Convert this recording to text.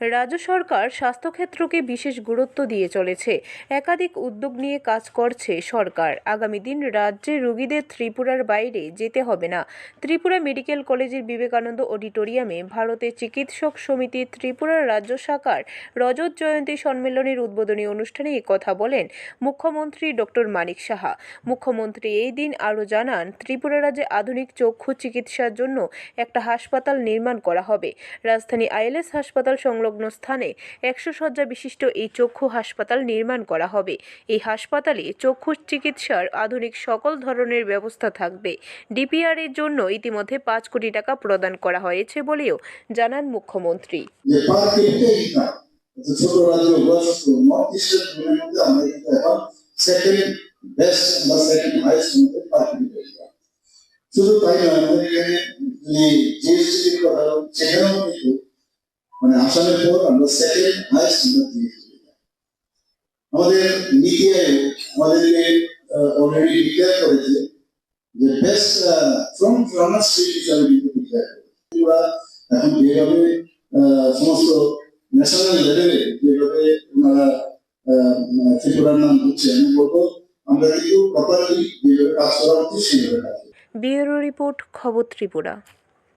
রাজ্য সরকার স্বাস্থ্যক্ষেত্রকে বিশেষ গুরুত্ব দিয়ে চলেছে। একাধিক উদ্যোগ নিয়ে কাজ করছে সরকার। আগামী দিন রাজ্যে রোগীদের ত্রিপুরার বাইরে যেতে হবে না। ত্রিপুরা মেডিকেল কলেজের বিবেকানন্দ অডিটোরিয়ামে ভারতের চিকিৎসক সমিতি ত্রিপুরার রাজ্য শাখার রজত জয়ন্তী সম্মেলনের উদ্বোধনী অনুষ্ঠানে কথা বলেন মুখ্যমন্ত্রী ডক্টর মানিক সাহা। মুখ্যমন্ত্রী এই দিন আরও জানান, ত্রিপুরা রাজ্যে আধুনিক চক্ষু চিকিৎসার জন্য একটা হাসপাতাল নির্মাণ করা হবে। রাজধানী আইএলএস হাসপাতাল সংলগ্ন স্থানে একশো শয্যা বিশিষ্ট এই চক্ষু হাসপাতাল নির্মাণ করা হবে। এই হাসপাতালে চক্ষু চিকিৎসার আধুনিক সকল ধরনের ব্যবস্থা থাকবে। ডিপিআর এর জন্য ইতিমধ্যে পাঁচ কোটি টাকা প্রদান করা হয়েছে বলেও জানান মুখ্যমন্ত্রী। শুধু তাই নয় আমাদের এখানে যে জিএসটির কথা সেখানেও কিন্তু মানে আসামের পর আমরা সেকেন্ড হাইস্ট আমরা আমাদের নীতি আমাদেরকে অলরেডি ডিক্লেয়ার করেছে যে বেস্ট ফ্রম রানার স্টেট হিসাবে কিন্তু ডিক্লেয়ার করেছে। আমরা এখন যেভাবে সমস্ত ন্যাশনাল লেভেলে যেভাবে ওনারা মানে ত্রিপুরার নাম হচ্ছে আমি বলব, আমরা কিন্তু প্রপারলি যেভাবে কাজ করা উচিত সেইভাবে কাজ। ব্যুরো রিপোর্ট, খবর ত্রিপুরা।